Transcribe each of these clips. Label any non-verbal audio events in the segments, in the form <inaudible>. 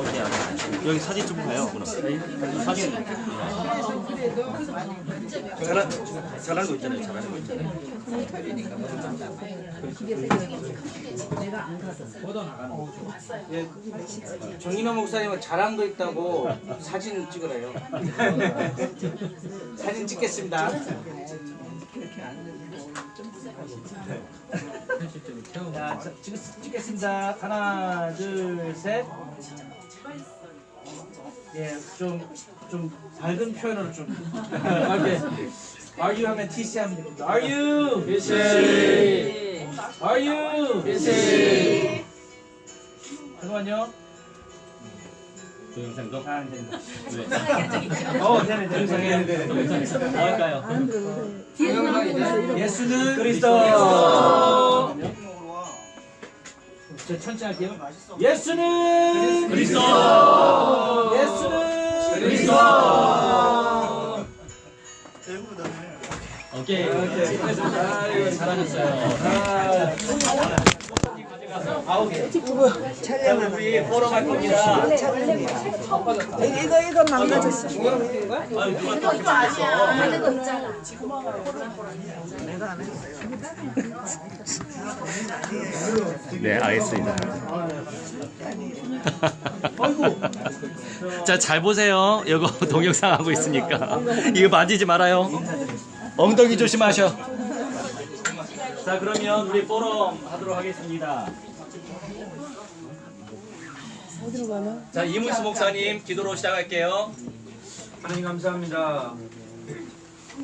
어디 안 여기 사진 좀 봐요. 사진 잘한 잘한 거 있잖아요. 잘하는 거 있잖아요. 예, 정인호 목사님은 잘한 거 있다고 사진 찍으래요. <laughs> 사진 찍겠습니다. 자, 자, 찍, 찍겠습니다. 하나, 둘, 셋. 예, 좀, 좀 밝은 표현으로 좀. 이렇게. <laughs> Are you 하면 TC 하면 됩니다. Are you? TC. Are you? TC. 잠깐만요. 동영상도 아, 안 됩니다. 왜? 어, 되네, 되네, 되네. 뭐 할까요? 예수는 그리스도. 저 천천히 할게요. 예수는 그리스도. 예수는 그리스도. 오케이. 수고했습니다. 네, 잘하셨어요. 아 홉 개. 자, 우리 포럼 할 겁니다. 이거 이거 망가졌어. 아니 누가 또 붙였어? 네, 알겠습니다. 자, 잘 보세요. 이거 동영상 하고 있으니까. 이거 만지지 말아요. 엉덩이 조심하셔. 자, 그러면 우리 포럼 하도록 하겠습니다. 어디로 가나? 자, 이문수 목사님 기도로 시작할게요. 하나님 감사합니다.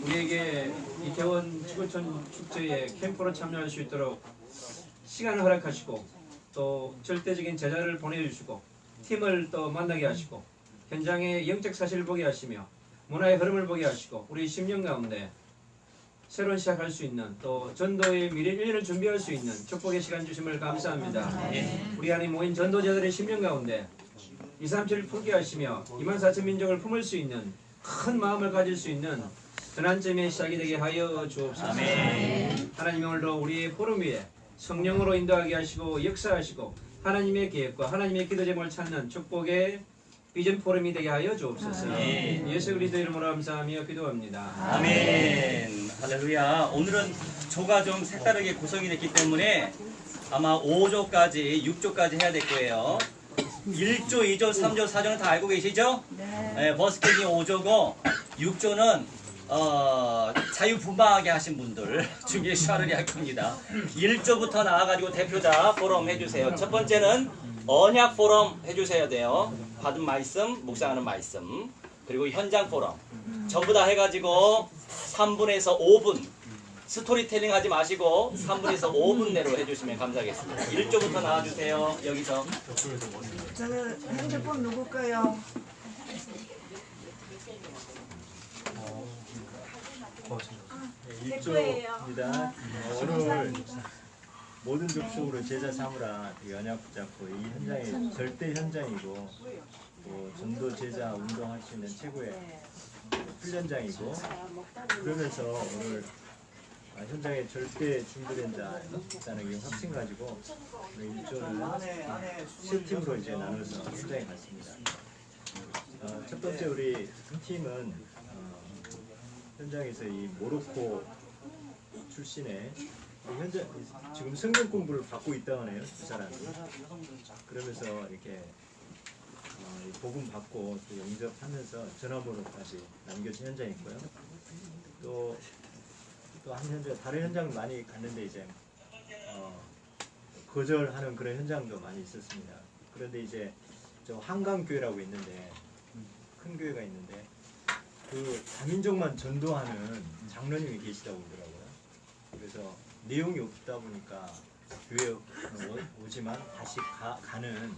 우리에게 이태원 지구촌 축제에 캠프로 참여할 수 있도록 시간을 허락하시고 또 절대적인 제자를 보내주시고 팀을 또 만나게 하시고 현장의 영적 사실을 보게 하시며 문화의 흐름을 보게 하시고 우리 10년 가운데 새로운 시작할 수 있는 또 전도의 미래 1년을 준비할 수 있는 축복의 시간 주심을 감사합니다. 우리 안에 모인 전도자들의 10년 가운데 2, 3, 7을 품게 하시며 2만 4천 민족을 품을 수 있는 큰 마음을 가질 수 있는 전환점의 시작이 되게 하여 주옵소서. 하나님 오늘도 우리의 포럼 위에 성령으로 인도하게 하시고 역사하시고 하나님의 계획과 하나님의 기도 제목을 찾는 축복의 비전 포럼이 되게 하여 주옵소서. 예수 그리스도 이름으로 감사하며 기도합니다. 아멘. 할렐루야. 오늘은 조가 좀 색다르게 구성이 됐기 때문에 아마 5조까지, 6조까지 해야 될 거예요. 1조, 2조, 3조, 4조는 다 알고 계시죠? 네. 버스킹이 5조고 6조는 어, 자유분방하게 하신 분들 <laughs> 중에 샤르리 할 겁니다. 1조부터 나와가지고 대표자 포럼 해주세요. 첫 번째는 언약 포럼 해주셔야 돼요. 받은 말씀, 묵상하는 말씀. 그리고 현장 포럼. 전부 다 해가지고 3분에서 5분. 스토리텔링 하지 마시고 3분에서 5분 내로 해주시면 감사하겠습니다. 1조부터 나와주세요. 여기서. 저는 핸드폰 누구 거요? 입니다. 오늘 모든 족속으로 제자 삼으라 그 연합 붙잡고 이 현장이 절대 현장이고 또 전도 제자 운동할 수 있는 최고의 훈련장이고 그러면서 오늘 아, 현장에 절대 준비된 자 있다는 게 확신 가지고 오늘 일조를 세 팀으로 이제 나눠서 현장에 갔습니다. 어, 첫 번째 우리 한 팀은 어, 현장에서 이 모로코 출신의 이 현재 지금 성경 공부를 받고 있다고 하네요 두 사람이. 그러면서 이렇게 어, 이 복음 받고 또 영접하면서 전화번호까지 남겨진 현장이 있고요. 또 또 한 현장 다른 현장 많이 갔는데 이제 어, 거절하는 그런 현장도 많이 있었습니다. 그런데 이제 저 한강 교회라고 있는데 큰 교회가 있는데 그 다민족만 전도하는 장로님이 계시다고 그러더라고요. 그래서 내용이 없다 보니까 교회 오- 오지만 다시 가, 가는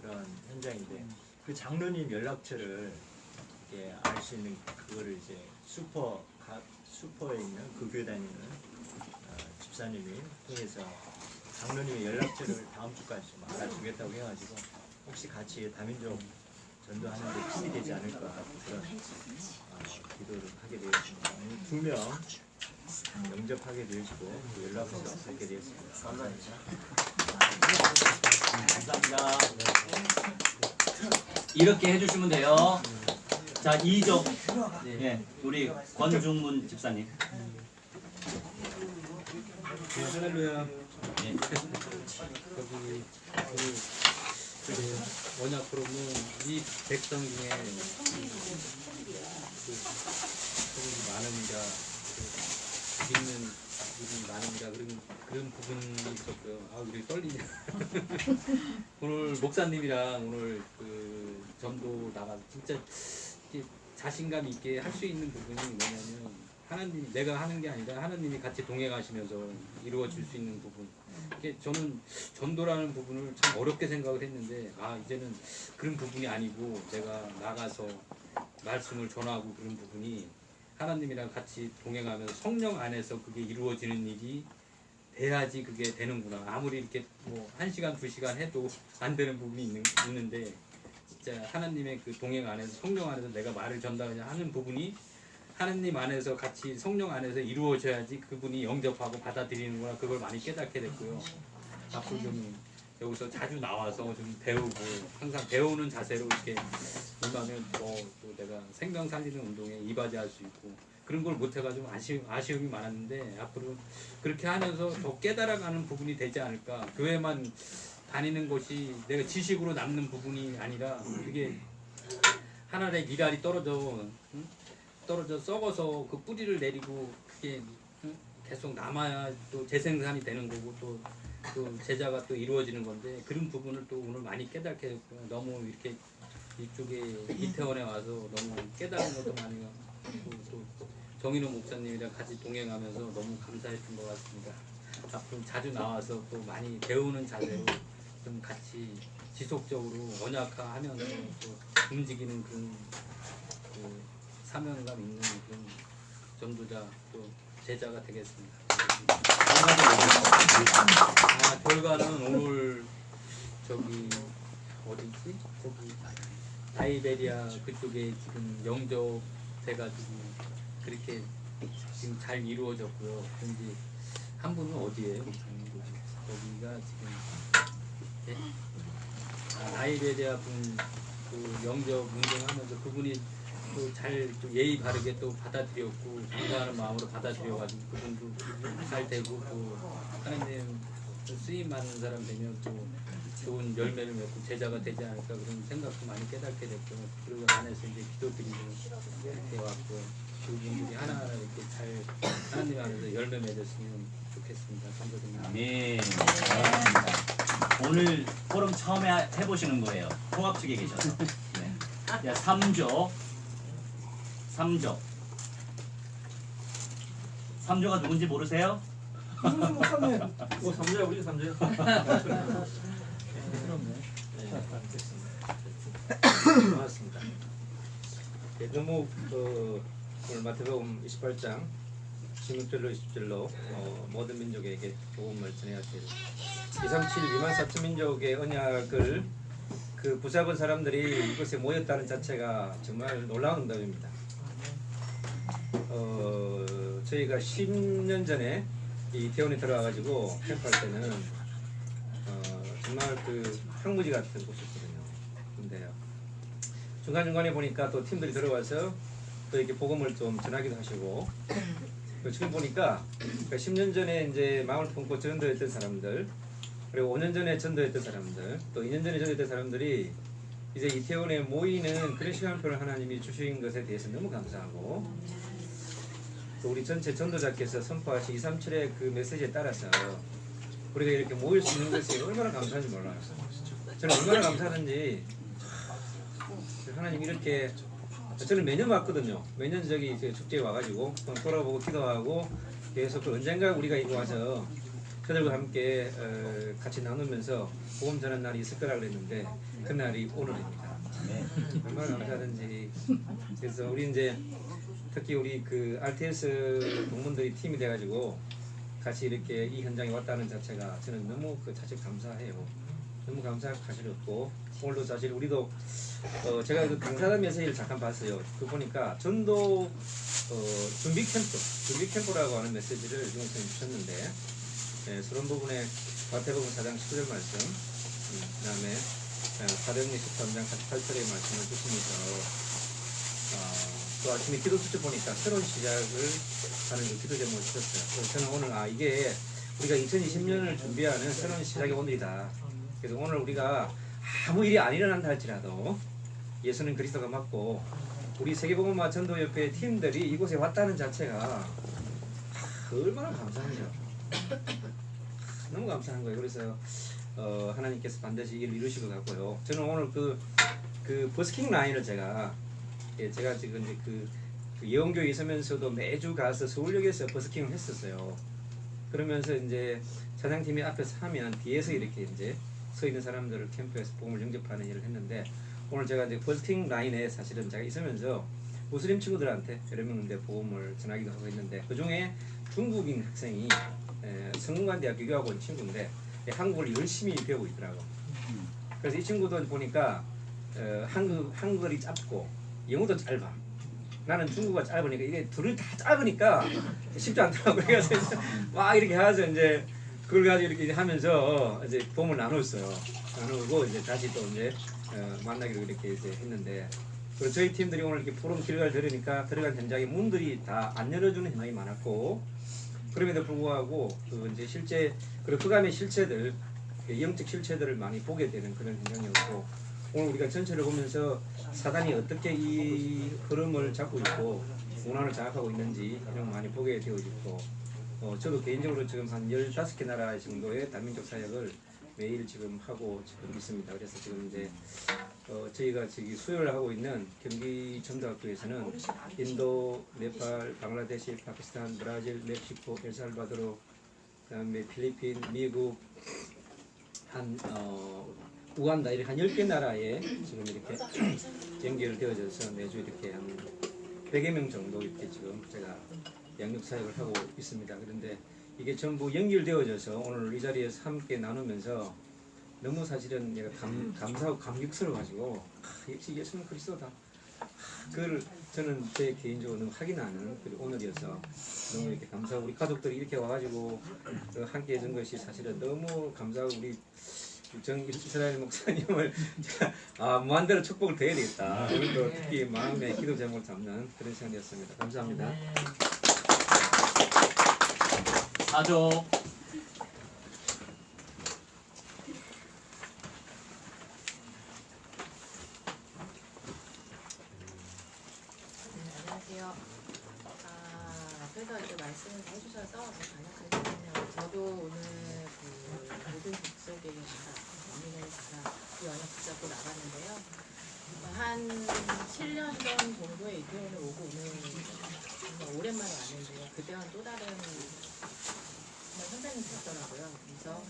그런 현장인데 그 장로님 연락처를 이렇게 알 수 있는 그거를 이제 슈퍼 가, 슈퍼에 있는 그 교회 다니는 어, 집사님이 통해서 장로님의 연락처를 다음 주까지 좀 알아주겠다고 해가지고 혹시 같이 다민족 전도하는 데 힘이 되지 않을까 그런 어, 기도를 하게 되었습니다. 두명 영접하게 또 연락을 받게 되었습니다. 감사합니다. 감사합니다. 이렇게 해주시면 돼요. 자, 2조. 예, 우리 권중문 집사님. 네, 할렐루야. 예. 거기 그, 그 원약 프로는 이 백성 중에 그 많으니까 그 믿는 부분이 많으니까 그런 그런 부분이 있었고요. 아 우리 떨리냐. <laughs> 오늘 목사님이랑 오늘 그 전도 나가 진짜 자신감 있게 할 수 있는 부분이 뭐냐면 하나님 내가 하는 게 아니라 하나님이 같이 동행하시면서 이루어질 수 있는 부분. 이게 저는 전도라는 부분을 참 어렵게 생각을 했는데 아 이제는 그런 부분이 아니고 내가 나가서 말씀을 전하고 그런 부분이 하나님이랑 같이 동행하면서 성령 안에서 그게 이루어지는 일이 돼야지 그게 되는구나. 아무리 이렇게 뭐 한 시간 두 시간 해도 안 되는 부분이 있는, 있는데 진짜 하나님의 그 동행 안에서 성령 안에서 내가 말을 전달하냐 하는 부분이 하나님 안에서 같이 성령 안에서 이루어져야지 그분이 영접하고 받아들이는구나 그걸 많이 깨닫게 됐고요. 앞으로 좀 여기서 자주 나와서 좀 배우고 항상 배우는 자세로 이렇게 임하면 더또 내가 생명 살리는 운동에 이바지할 수 있고 그런 걸 못해가지고 아쉬움, 아쉬움이 많았는데 앞으로 그렇게 하면서 더 깨달아가는 부분이 되지 않을까 교회만 다니는 것이 내가 지식으로 남는 부분이 아니라 그게 하나의 미랄이 떨어져 응? 떨어져 썩어서 그 뿌리를 내리고 그게 응? 계속 남아야 또 재생산이 되는 거고 또, 또 제자가 또 이루어지는 건데 그런 부분을 또 오늘 많이 깨닫게 됐고요. 너무 이렇게 이쪽에 이태원에 와서 너무 깨달은 것도 많이 하고 또 정인호 목사님이랑 같이 동행하면서 너무 감사했던 것 같습니다. 앞으로 자주 나와서 또 많이 배우는 자세로 좀 같이 지속적으로 언약화하면서 또 움직이는 그런 그 사명감 있는 그런 전도자 또 제자가 되겠습니다. 아, 결과는 오늘 저기 어디지? 거기 다이베리아 그쪽에 지금 영접돼가지고 그렇게 지금 잘 이루어졌고요. 근데 한 분은 어디에요? 거기가 지금 예? 아, 다이베리아 분그 영접 운동하면서 그분이 또잘 예의 바르게 또 받아들였고 감사하는 마음으로 받아들여가지고 그분도 잘 되고 또 하나님 또 쓰임 받는 사람 되면 또 좋은 열매를 맺고 제자가 되지 않을까 그런 생각도 많이 깨닫게 됐고 그리고 안에서 이제 기도드리고 이렇게 왔고 그분들이 하나하나 이렇게 잘 하나님 안에서 열매 맺었으면 좋겠습니다. 감사드립니다. 아멘. 오늘 포럼 처음에 하- 해보시는 거예요. 통합 측에 계셔서. 네. 자, 3조. 3조. 3조가 누군지 모르세요? 오 삼자야 우리 삼자야. 고맙습니다. 예, 너무 그 오늘 마태복음 28장 16절로 20절로 어, 모든 민족에게 복음을 전해야 될237 2만 4천 민족의 언약을 그 부잡은 사람들이 이곳에 모였다는 자체가 정말 놀라운 응답입니다. 어, 저희가 10년 전에 이 태원에 들어와가지고 캠프할 때는 어, 정말 그 황무지 같은 곳이었거든요. 근데요. 중간 중간에 보니까 또 팀들이 들어와서 또 이렇게 복음을 좀 전하기도 하시고 그 지금 보니까 그 10년 전에 이제 마음을 품고 전도했던 사람들 그리고 5년 전에 전도했던 사람들 또 2년 전에 전도했던 사람들이 이제 이태원에 모이는 그런 시간표를 하나님이 주신 것에 대해서 너무 감사하고 또 우리 전체 전도자께서 선포하신 237의 그 메시지에 따라서 우리가 이렇게 모일 수 있는 것이 얼마나 감사한지 몰라요. 저는 얼마나 감사하는지 하나님 이렇게 저는 매년 왔거든요. 매년 저기 이제 축제에 와가지고 또 돌아보고 기도하고 계속 또 언젠가 우리가 이거 와서 저들과 함께 어, 같이 나누면서 복음 전하는 날이 있을 거라 그랬는데 그 날이 오늘입니다. 네. 얼마나 감사하든지 그래서 우리 이제 특히 우리 그 RTS 동문들이 팀이 돼가지고 같이 이렇게 이 현장에 왔다는 자체가 저는 너무 그 자체 감사해요. 너무 감사하시렸고 오늘도 사실 우리도 어 제가 그 강사단 메시지를 잠깐 봤어요. 그 보니까 전도 어 준비 캠프, 준비 캠프라고 하는 메시지를 용선님 주셨는데 예, 그런 부분에 마태복음 4장 19절 말씀, 음, 그다음에 어, 사령리 13장 48절에 말씀을 주시면서 어, 또 아침에 기도 수첩 보니까 새로운 시작을 하는 그 기도 제목을 주셨어요. 저는 오늘 아 이게 우리가 2020년을 준비하는 새로운 시작의 오늘이다. 그래서 오늘 우리가 아무 일이 안 일어난다 할지라도 예수는 그리스도가 맞고 우리 세계복음화 전도협회 팀들이 이곳에 왔다는 자체가 하, 얼마나 감사한죠. 너무 감사한 거예요. 그래서 어, 하나님께서 반드시 일을 이루실 것 같고요. 저는 오늘 그, 그 버스킹 라인을 제가 예, 제가 지금 이제 그, 그 예원교에 있으면서도 매주 가서 서울역에서 버스킹을 했었어요. 그러면서 이제 차장팀이 앞에서 하면 뒤에서 이렇게 이제 서 있는 사람들을 캠프에서 복음을 영접하는 일을 했는데 오늘 제가 이제 버스킹 라인에 사실은 제가 있으면서 무슬림 친구들한테 여러 명인데 복음을 전하기도 하고 했는데 그 중에 중국인 학생이 에, 성균관대학 교 교하고 온 친구인데 예, 한국어를 열심히 배우고 있더라고. 그래서 이 친구도 보니까 어, 한국 한글이 짧고 영어도 짧아. 나는 중국어가 짧으니까 이게 둘이 다 짧으니까 쉽지 않더라고. <laughs> 그래서 막 이렇게 해서 이제 그걸 가지고 이렇게 하면서 이제 도움을 나눴어요. 나누고 이제 다시 또 이제 어, 만나기로 이렇게 이제 했는데 그리고 저희 팀들이 오늘 이렇게 포럼 결과를 들으니까 들어간 현장에 문들이 다 안 열어주는 현장이 많았고 그럼에도 불구하고 그 이제 실제 그리고 흑암의 실체들 그 영적 실체들을 많이 보게 되는 그런 현장이었고 오늘 우리가 전체를 보면서 사단이 어떻게 이 흐름을 잡고 있고 문화를 장악하고 있는지 이런 거 많이 보게 되어 있고 어, 저도 개인적으로 지금 한 15개 나라 정도의 다민족 사역을 매일 지금 하고 지금 있습니다. 그래서 지금 이제 어, 저희가 저기 수요를 하고 있는 경기 전도학교에서는 인도, 네팔, 방글라데시, 파키스탄, 브라질, 멕시코, 엘살바도르, 그다음에 필리핀, 미국, 한 어, 우간다 이렇게 한 10개 나라에 지금 이렇게 <clears throat> 연결되어져서 매주 이렇게 한 100여 명 정도 이렇게 지금 제가 양육 사역을 하고 있습니다. 그런데 이게 전부 연결되어져서 오늘 이 자리에서 함께 나누면서 너무 사실은 내가 감, 감사하고 감격스러워 가지고 역시 예수는 그리스도다. 하, 그걸 저는 제 개인적으로 너무 확인하는 그 오늘이어서 너무 이렇게 감사하고 우리 가족들이 이렇게 와가지고 그 함께 해준 것이 사실은 너무 감사하고 우리 정 이스라엘 목사님을 <laughs> 제가 아 무한대로 축복을 드려야 되겠다. 오늘도 특히 마음의 기도 제목을 잡는 그런 시간이었습니다. 감사합니다. 아죠. 네, 안녕하세요. 아, 앞에서 이제 말씀을 다 해주셔서 더 간략하겠네요. 저도 오늘 그 원인의 나라, 그 연합 붙잡고 나갔는데요. 한 7년 전 정도에 이태원에 오고 오늘 정말 오랜만에 왔는데요. 그때와는 또 다른 선생님이 됐더라고요. 그래서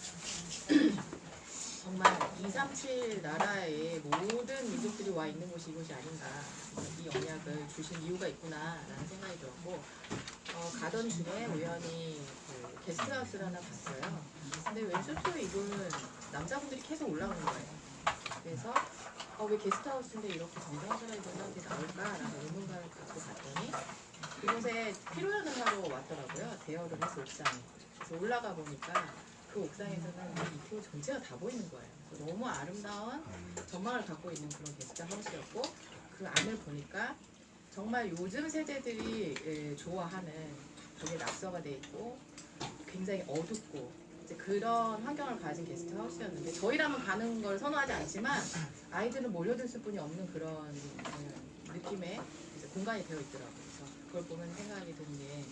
정말 237 나라의 모든 민족들이 와 있는 곳이 이곳이 아닌가 이 언약을 주신 이유가 있구나라는 생각이 들었고 어, 가던 중에 우연히 그 게스트하우스를 하나 봤어요. 근데 왼쪽에 이거는 남자분들이 계속 올라오는 거예요. 그래서 어, 왜 게스트하우스인데 이렇게 정정하셔야 사람들이 나올까라는 의문감을 갖고 봤더니 이곳에 피로연을 하러 왔더라고요. 대여를 해서 옥상에. 그래서 올라가 보니까 그 옥상에서는 이 이태원 전체가 다 보이는 거예요. 너무 아름다운 전망을 갖고 있는 그런 게스트하우스였고 그 안을 보니까 정말 요즘 세대들이 예, 좋아하는 되게 낙서가 돼 있고 굉장히 어둡고 이제 그런 환경을 가진 게스트하우스였는데 저희라면 가는 걸 선호하지 않지만 아이들은 몰려들 뿐이 없는 그런 예, 느낌의 이제 공간이 되어 있더라고요. 그래서 그걸 보면 생각이 드는 게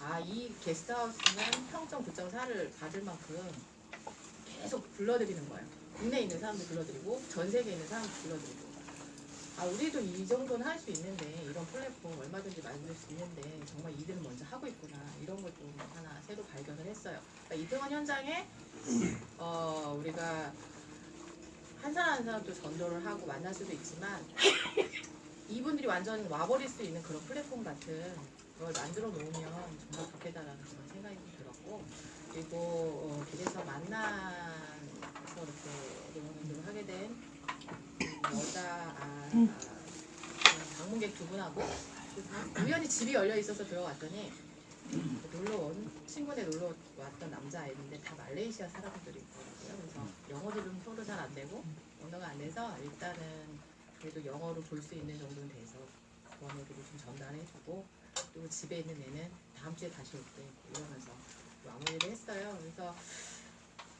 아, 이 게스트하우스는 평점 9.4를 받을 만큼 계속 불러들이는 거예요. 국내에 있는 사람들 불러들이고 전 세계에 있는 사람들 불러들이고 아 우리도 이 정도는 할 수 있는데 이런 플랫폼 얼마든지 만들 수 있는데 정말 이들은 먼저 하고 있구나 이런 걸 좀 하나 새로 발견을 했어요. 그러니까 이태원 현장에 어 우리가 한 사람 한 사람 또 전도를 하고 만날 수도 있지만 이분들이 완전 와버릴 수 있는 그런 플랫폼 같은 걸 만들어 놓으면 정말 좋겠다라는 그런 생각이 좀 들었고 그리고 어, 길에서 만나서 이렇게 응원을 하게 된 음, 여자 아, 아, 방문객 두 분하고 그 우연히 집이 열려 있어서 들어갔더니 놀러 온 친구네 놀러 왔던 남자 아이인데 다 말레이시아 사람들이 있더라고요. 그래서 영어도 좀 서로 잘 안 되고 언어가 안 돼서 일단은 그래도 영어로 볼 수 있는 정도는 돼서 원어들을 좀 전달해주고 또 집에 있는 애는 다음 주에 다시 올게 이러면서 마무리를 했어요. 그래서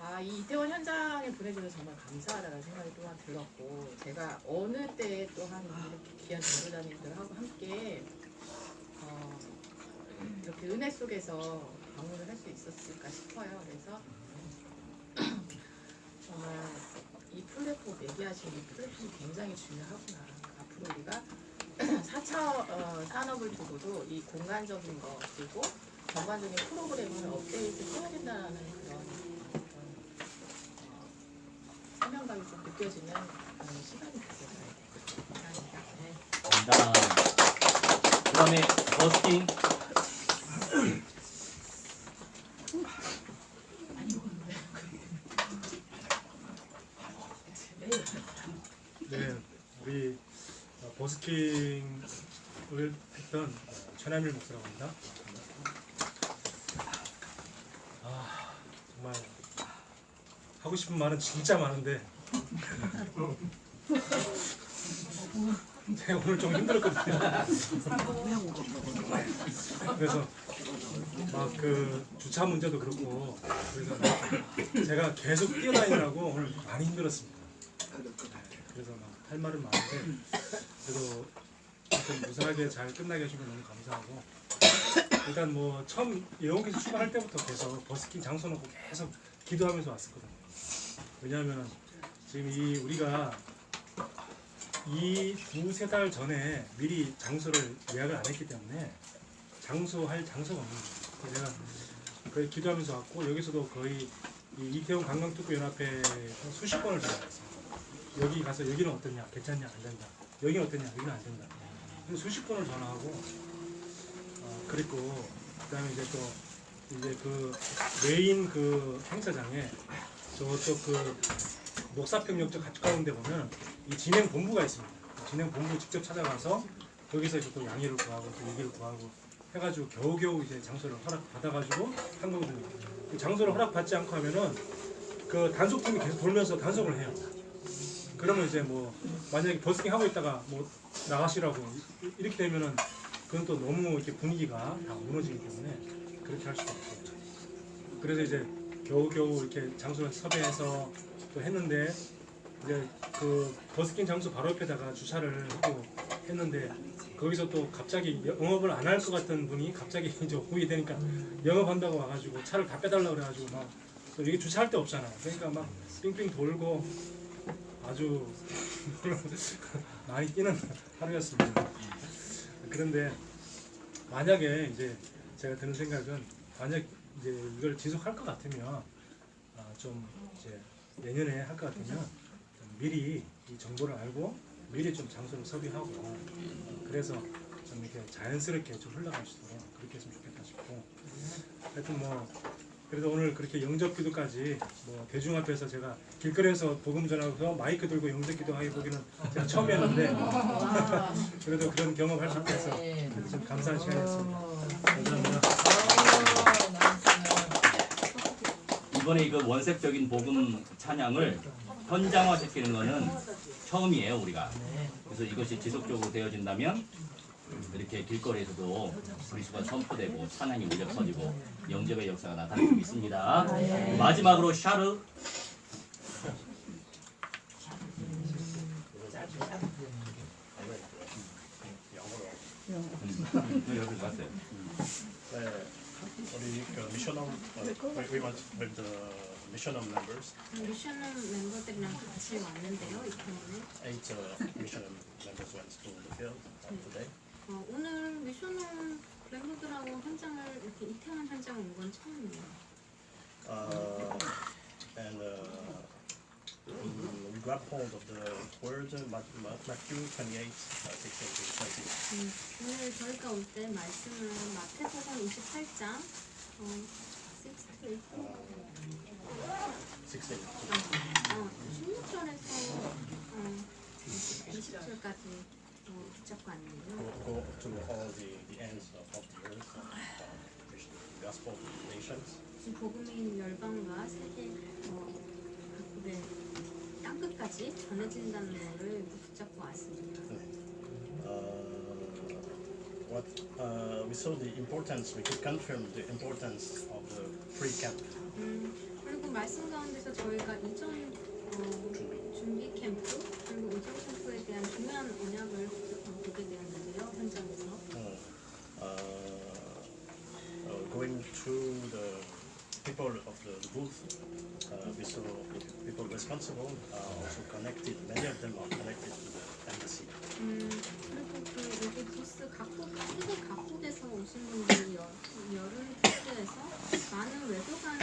아, 이 이태원 현장에 보내줘서 정말 감사하다는 생각이 또한 들었고 제가 어느 때 또한 이렇게 귀한 전도자님들하고 함께 어, 이렇게 은혜 속에서 방문을 할 수 있었을까 싶어요. 그래서 <clears throat> 정말 이 플랫폼 얘기하시는 이 플랫폼이 굉장히 중요하구나. 앞으로 우리가 <clears throat> 4차 어, 산업을 두고도 이 공간적인 거 그리고 전반적인 프로그램을 업데이트 해야 된다는 그런, 그런 어, 사명감이 좀 느껴지는 그런 시간이 됐어요. 감사합니다. 네. 감사합니다. 그 다음에 버스킹. 네, 우리 어, 버스킹을 했던 어, 최남일 목사라고 합니다. 아, 정말 하고 싶은 말은 진짜 많은데 제가 오늘 좀 힘들었거든요. 그래서 막 그 주차 문제도 그렇고 그래서 막 제가 계속 뛰어다니느라고 오늘 많이 힘들었습니다. 그래서 막 할 말은 많은데 그래도 하여튼 무사하게 잘 끝나게 해주면 너무 감사하고 일단 뭐 처음 영국에서 출발할 때부터 계속 버스킹 장소 놓고 계속 기도하면서 왔었거든요. 왜냐하면 지금 이 우리가 이 두세 달 전에 미리 장소를 예약을 안 했기 때문에 장소할 장소가 없는 거예요. 제가 거의 기도하면서 왔고 여기서도 거의 이 이태원 관광특구연합회 수십 번을 전화했어요. 여기 가서 여기는 어떠냐 괜찮냐 안 된다 여기는 어떠냐 여기는 안 된다 수십 번을 전화하고 어, 그랬고 그다음에 이제 또 이제 그 메인 그 행사장에 저쪽 그 녹사평역쪽 가까운 데 보면 이 진행 본부가 있습니다. 진행 본부 직접 찾아가서 거기서 이제 또 양해를 구하고 또 얘기를 구하고 해가지고 겨우겨우 이제 장소를 허락 받아가지고 한 거거든요 그 장소를 허락받지 않고 하면은 그 단속팀이 계속 돌면서 단속을 해요. 그러면 이제 뭐 만약에 버스킹 하고 있다가 뭐 나가시라고 이- 이렇게 되면은 그건 또 너무 이렇게 분위기가 다 무너지기 때문에 그렇게 할 수가 없고 그래서 이제 겨우겨우 이렇게 장소를 섭외해서 또 했는데 이제 그 버스킹 장소 바로 옆에다가 주차를 하고 했는데 거기서 또 갑자기 영업을 안 할 것 같은 분이 갑자기 <laughs> 이제 오게 되니까 영업한다고 와가지고 차를 다 빼달라 그래가지고 막또 여기 주차할 데 없잖아 그러니까 막 삥삥 돌고 아주 <laughs> 많이 뛰는 하루였습니다. 그런데 만약에 이제 제가 드는 생각은 만약 이제 이걸 지속할 것 같으면 아, 좀 이제 내년에 할 것 같으면 좀 미리 이 정보를 알고 미리 좀 장소를 섭외하고 어, 그래서 좀 이렇게 자연스럽게 좀 흘러갈 수 있도록 그렇게 했으면 좋겠다 싶고 하여튼 뭐 그래도 오늘 그렇게 영접 기도까지 뭐 대중 앞에서 제가 길거리에서 복음 전하고서 마이크 들고 영접 기도 하기 보기는 제가 처음 이었는데 그래도 그런 경험할 수 있어서 좀 감사한 시간이었습니다. 감사합니다. 이번에 그 원색적인 복음 찬양을 현장화 시키는 거는 처음이에요 우리가. 그래서 이것이 지속적으로 되어진다면 이렇게 길거리에서도 그리스도가 선포되고 찬양이 울려 퍼지고 영접의 역사가 나타날 수 있습니다. 마지막으로 샤르. 음, 여기 갔어요. 네, 우리 그 미션홈 어, we want with the 미션홈 members, 미션 멤버들이랑 같이 왔는데요, 이태원에. eight uh, missionary members went to the field uh, today. 어, 오늘 미션홈 멤버들하고 현장을 이렇게 이태원 현장 온 건 처음이에요. Uh, and uh, we grab hold of the word uh, Ma- Ma- Matthew 28, uh, 16 to 20. 음, 오늘 저희가 올 때 말씀은 마태복음 28장 어, 6, 16. 어, 16절에서 어, 20절까지 어, 붙잡고 Go, 왔는데요. go to all the, the ends of, of the earth, uh, the gospel to the nations. 지금 복음인 열방과 세계 어, 땅 끝까지 전해진다는 거를 붙잡고 왔습니다. Uh, what uh, we saw the importance, we could confirm the importance of the pre-camp 음, 그리고 말씀 가운데서 저희가 이전 어, 준비. 캠프 그리고 이전 캠프에 대한 중요한 언약을 어, 보게 되었는데요 현장에서 Uh, uh, uh, going through the people of the booth, uh, we saw the people responsible are also connected. Many of them are connected to the embassy. 음, 그리고 그 여기 부스 각국 세계 각국에서 오신 분들이 여, 여름 부스에서 많은 외교관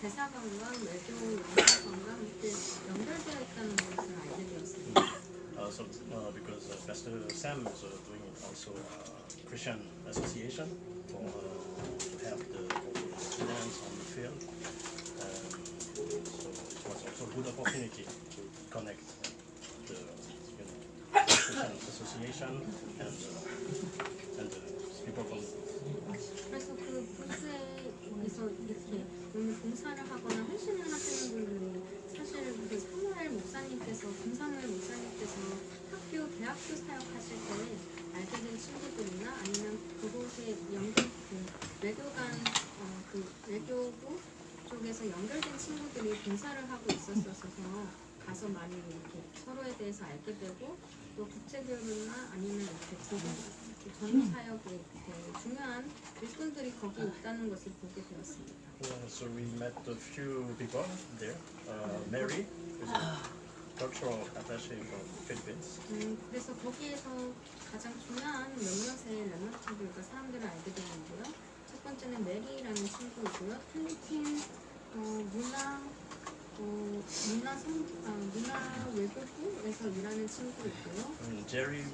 대사관과 외교 영사관과 함께 연결되어 있다는 것을 알게 되었습니다. Uh, so, uh, because uh, Pastor Sam is uh, doing also a Christian association for uh, to help the, the students on the field. Good opportunity to connect the you know, association and uh, and the people from 그래서 그 부스에서 이렇게 봉사를 하거나 헌신을 하시는 분들이 사실 그 사무엘 목사님께서 김사무엘 목사님께서 학교 대학교 사역하실 때 알게 된 친구들이나 아니면 그곳에 연결 그 외교관 어, 그 외교부 쪽에서 연결된 친구들이 봉사를 하고 있었어서 가서 많이 이렇게 서로에 대해서 알게 되고 또 국제교류나 아니면 이렇게 이렇게 전후 사역에 이렇게 중요한 일꾼들이 거기 있다는 것을 보게 되었습니다. So we met a few people there. Uh, Mary, who's a cultural attaché from Philippines. 음, 그래서 거기에서 가장 중요한 몇몇의 레몬트들과 사람들을 알게 되는데요. 첫 번째는 메리라는 친구이고요. 필리핀 어, 문화 어, 문화 성, 아, 문화 외교부에서 일하는 친구 있고요. And Jerry,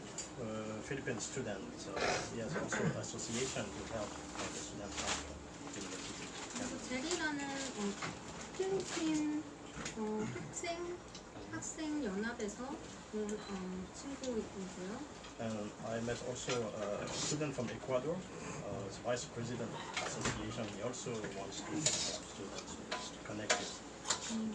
uh, Philippine student, so he has also an association to help uh, the students from university. 그리고 제리라는 어, 필리핀 어, 학생 학생 연합에서 온 어, 친구이고요. And I met also a student from Ecuador, uh, as vice president of association. He also wants to help students connected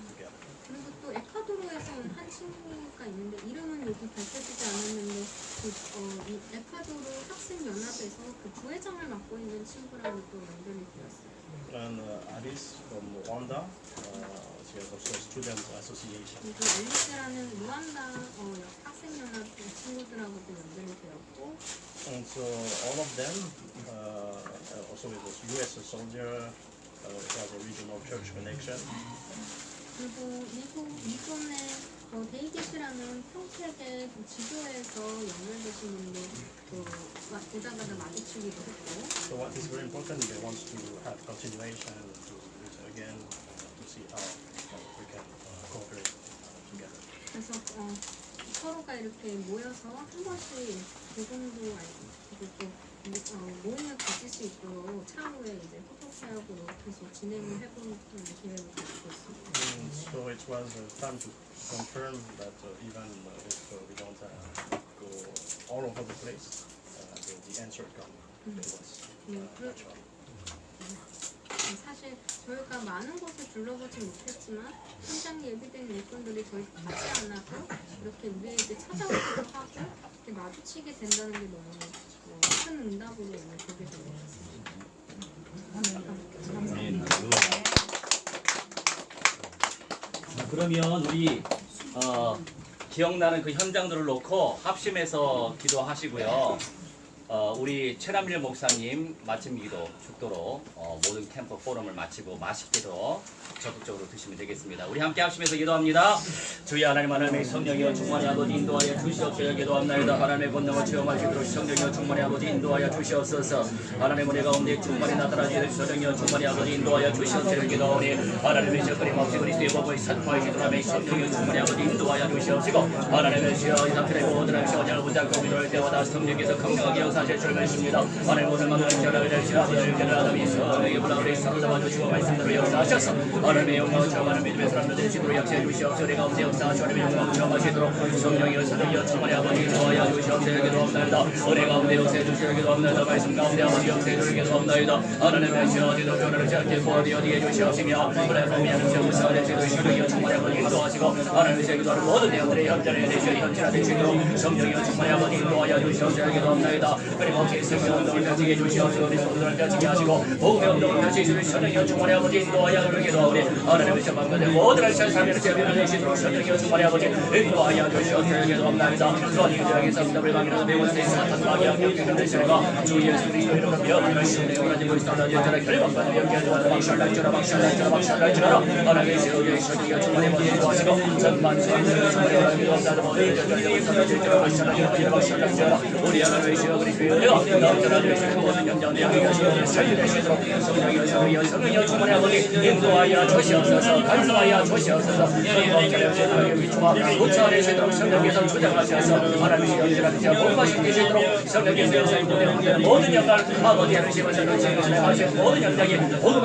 together. 그리고 또 에콰도르에서 온한 친구가 있는데 이름은 여기 밝혀지지 않았는데 그, 어, 이 에콰도르 학생 연합에서 그 부회장을 맡고 있는 친구라고 또 연결이 되었어요. And uh, Alice from Rwanda, uh, a student association. 그리고 앨리스라는 루안다 어, 학생 연합 친구들하고도 연결이 되었고 And so all of them, uh, also with this U.S. soldier, uh, it has a regional church connection. 그리고 미국 미군의 어, 데이빗이라는 평택의 지도에서 연결되신 분도 또 마- 가다 마주치기도 했고 So what is very important, they want to have continuation to reach again to see how uh, we can uh, cooperate together. 그래서 어, 서로가 이렇게 모여서 한 번씩 그리고 또 어, 모임을 가질 수 있도록 차후에 이제 사역으로 계속 진행을 해보는 기회를 가지고 있습니다. And so it was uh, time to confirm that uh, even uh, if uh, we don't uh, go all over the place, uh, the, the answer come to us. Uh, 음, 그, naturally. 사실 저희가 많은 곳을 둘러보지 못했지만 현장 예비된 일꾼들이 저희 가지 않아도 이렇게 우리에게 찾아오기도 하고 이렇게 마주치게 된다는 게 너무 어, 큰 응답으로 오늘 보게 된 것 같습니다. 자, 그러면 우리 어, 기억나는 그 현장들을 놓고 합심해서 기도하시고요. 어, 우리 최남일 목사님 마침 기도 죽도록 어, 모든 캠프 포럼을 마치고 맛있게도 적극적으로 드시면 되겠습니다. 우리 함께 합심해서 기도합니다. 주의 하나님 하나님의 성령이여 충만히 아버지 인도하여 주시옵소서. 기도합나이다 하나님의 권능을 체험하시도록 성령이여 충만히 아버지 인도하여 주시옵소서. 하나님 우리 가운데 충만히 나타나시는 성령이여 충만히 아버지 인도하여 주시옵소서. 기도하오니 하나님의 저 그림 없이 그리스도의 법을 선포하시도록 하며 성령이여 충만히 아버지 인도하여 주시옵시고 하나님의 주여 이 사편의 모든 하시오 잘 붙잡고 기도할 때마다 성령께서 강력하게 사실 출발했습니다. 하나님 오늘 만난 결혼을 될지라 아버지를 결혼하다 있어 내게 불러오리 사로잡아 주시고 말씀대로 역사하셔서 하나님의 영광을 체험하는 믿음의 사람들의 지도로 역사해 주시옵소서 우리 가운데 역사하시고 하나님의 영광을 체험하시도록 성령이여 사랑이여 충만히 아버지 좋아야 주시옵소서 여기도 없나이다. 우리 가운데 역사해 주시기도 없나이다. 말씀 가운데 아버지 역사해 주시기도 없나이다. 하나님의 시 어디도 변화를 잡게 어디 어디에 주시옵시며 그래 보면 정사를 주시기여 충만히 아버지 인도하시고 하나님의 세기도 하는 모든 내용들의 현전에 되시어 현전화 되시도록 성령이여 충만히 아버지 인도하여 주시옵소서 여기도 없나이다 그리고 기승의 운동을 펼치게 주시옵소서 우리 손들을 펼치게 하시고 복음의 운동을 펼치시는 성령이여 충만히 아버지 인도하여 주기도 하오니 하나님의 세방가의 모든 세상을 제비를 내시도록 성령이여 충만히 아버지 인도하여 주시옵소서 없나이다 또한 이들에게 성답을 방해하는 매운 세 사탄 마귀와 경계를 내시고 주 예수 그리스도 이름으로 열심히 내어가지고 있사나 여자라 결박받는 연기하지 막샬랄지라 막샬랄지라 막샬랄지라 하나님의 세우의 성령이여 충만히 아버지 인도하시고 전만 세상을 충만히 하기도 없나이다 모든 여자를 성령이여 막샬랄지라 막샬랄지라 우리 하나님의 세우 그리스도여 영광이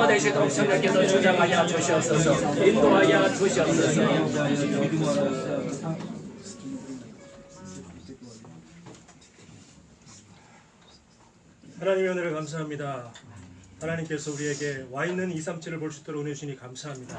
되시도록 성령께서 주장하여 주시옵소서 인도하여 주시옵소서 하나님의 은혜를 감사합니다. 하나님께서 우리에게 와 있는 237을 볼 수 있도록 은혜 주시니 감사합니다.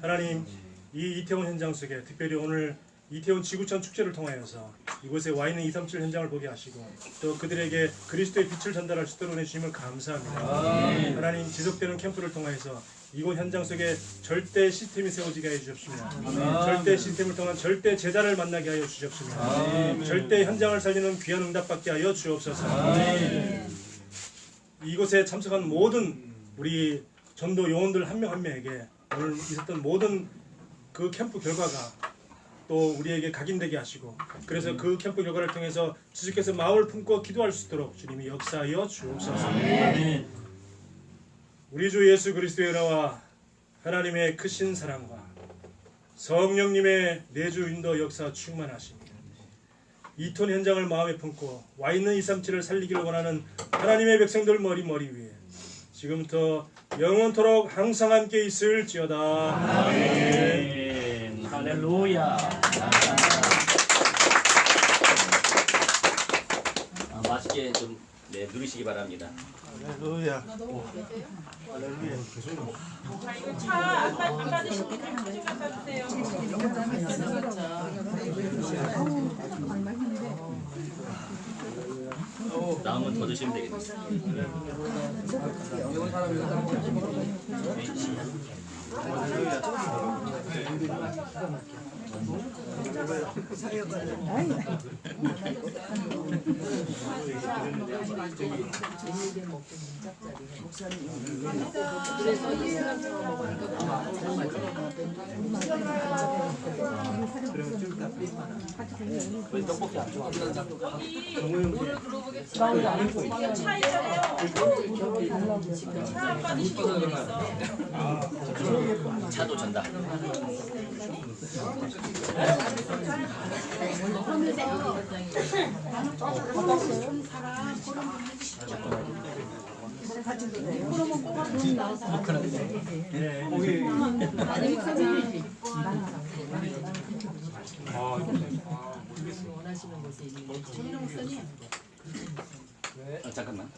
하나님 이 이태원 현장 속에 특별히 오늘 이태원 지구촌 축제를 통하여서 이곳에 와 있는 237 현장을 보게 하시고 또 그들에게 그리스도의 빛을 전달할 수 있도록 은혜 주심을 감사합니다. 하나님 지속되는 캠프를 통하여서 이곳 현장 속에 절대 시스템이 세워지게 하여 주십시오. 절대 시스템을 통한 절대 제자를 만나게 하여 주십시오. 절대 현장을 살리는 귀한 응답받게 하여 주옵소서. 이곳에 참석한 모든 우리 전도 요원들 한 명 한 명에게 오늘 있었던 모든 그 캠프 결과가 또 우리에게 각인되게 하시고 그래서 그 캠프 결과를 통해서 주님께서 마음을 품고 기도할 수 있도록 주님이 역사하여 주옵소서. 우리 주 예수 그리스도의 은혜와 하나님의 크신 사랑과 성령님의 내주 인도 역사 충만하십니다. 이톤 현장을 마음에 품고 와 있는 237을 살리기를 원하는 하나님의 백성들 머리 머리 위에 지금부터 영원토록 항상 함께 있을지어다. 아멘 할렐루야 아, 맛있게 좀 네, 누리시기 바랍니다 할렐루야. 남은 더 드시면 되겠습니다 왜 떡볶이 안 좋아? 차도 전다. 아, 잠깐만.